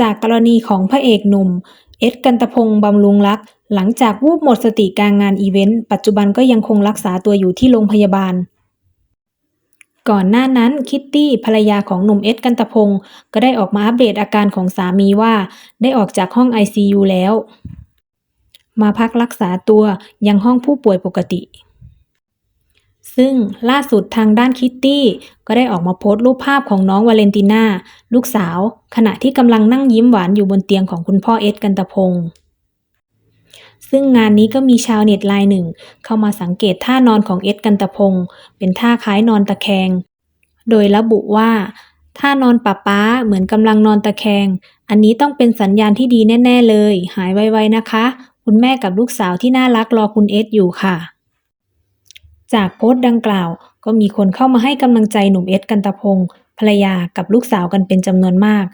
จากกรณีของพระเอกหนุ่ม เอสกันตพงษ์บำรุงรัก หลังจากวูบหมดสติกลางงานอีเวนต์ ปัจจุบันก็ยังคงรักษาตัวอยู่ที่โรงพยาบาล ก่อนหน้านั้นคิตตี้ภรรยาของหนุ่มเอสกันตพงษ์ก็ได้ออกมาอัปเดตอาการของสามีว่า ได้ออกจากห้องไอซียูแล้ว มาพักรักษาตัวยังห้องผู้ป่วยปกติ ซึ่งล่าสุดทางด้านคิตตี้ก็ได้ออกมาโพสต์รูปภาพของน้องวาเลนติน่า ลูกสาว ขณะที่กำลังนั่งยิ้มหวานอยู่บนเตียงของคุณพ่อเอสกันตพงษ์ซึ่งงานนี้ก็มีชาวเน็ตรายหนึ่ง เข้ามาสังเกตท่านอนของเอสกันตพงษ์เป็นท่าคล้ายนอนตะแคง โดยระบุว่าท่านอนป๊าป๊าเหมือนกำลังนอนตะแคง อันนี้ต้องเป็นสัญญาณที่ดีแน่ ๆ เลย หายไวๆนะคะ คุณแม่กับลูกสาวที่น่ารักรอคุณเอสอยู่ค่ะ จากโพสต์ดังกล่าว ก็มีคนเข้ามาให้กำลังใจหนุ่มเอสกันตพงษ์ภรรยากับลูกสาวกันเป็นจำนวนมาก